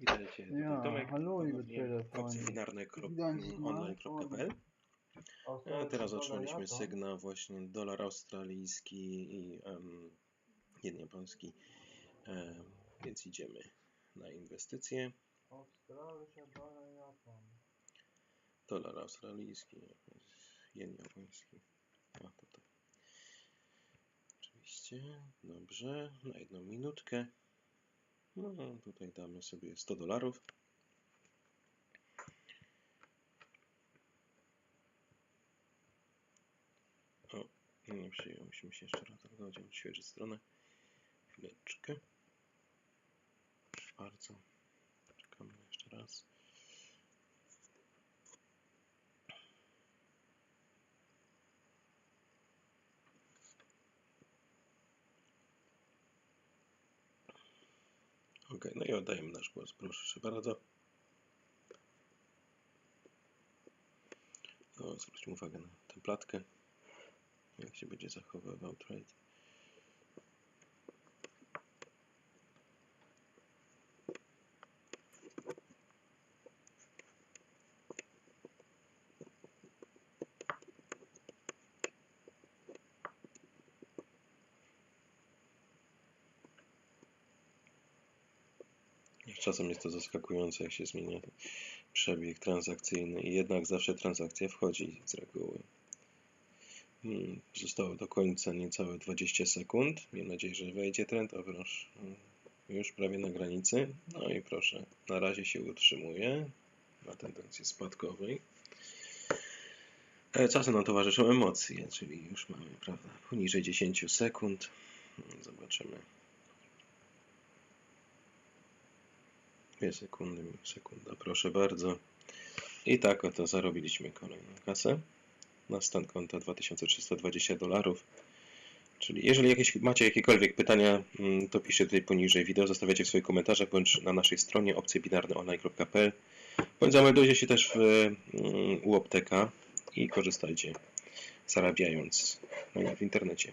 Witajcie, ja, Tomek, hallo, webseminarne.online.pl A teraz otrzymaliśmy sygnał właśnie dolar australijski i um, japoński, um, więc idziemy na inwestycje. Dolar australijski, jen japoński. A, tutaj. Oczywiście, dobrze, na jedną minutkę. No, tutaj damy sobie 100 dolarów. O, nie przyjął, musimy się jeszcze raz zalogować, odświeżyć stronę. Chwileczkę. Proszę bardzo. Czekamy jeszcze raz. Ok, no i oddajemy nasz głos, proszę bardzo. No, zwróćmy uwagę na tę platkę, jak się będzie zachowywał trade. Czasem jest to zaskakujące, jak się zmienia przebieg transakcyjny i jednak zawsze transakcja wchodzi z reguły. Hmm, zostało do końca niecałe 20 sekund. Mam nadzieję, że wejdzie trend. O, proszę. Już prawie na granicy. No i proszę, na razie się utrzymuje na tendencji spadkowej. E, Czasem nam towarzyszą emocje, czyli już mamy, prawda, poniżej 10 sekund. Zobaczymy. Dwie sekundy, sekunda, proszę bardzo. I tak oto zarobiliśmy kolejną kasę na stan konta 2320 dolarów. Czyli jeżeli jakieś, macie jakiekolwiek pytania, mm, to piszcie tutaj poniżej wideo, zostawiacie w swoich komentarzach bądź na naszej stronie opcjebinarneonline.pl bądź zameldujcie się też w, mm, u Opteka i korzystajcie, zarabiając w internecie.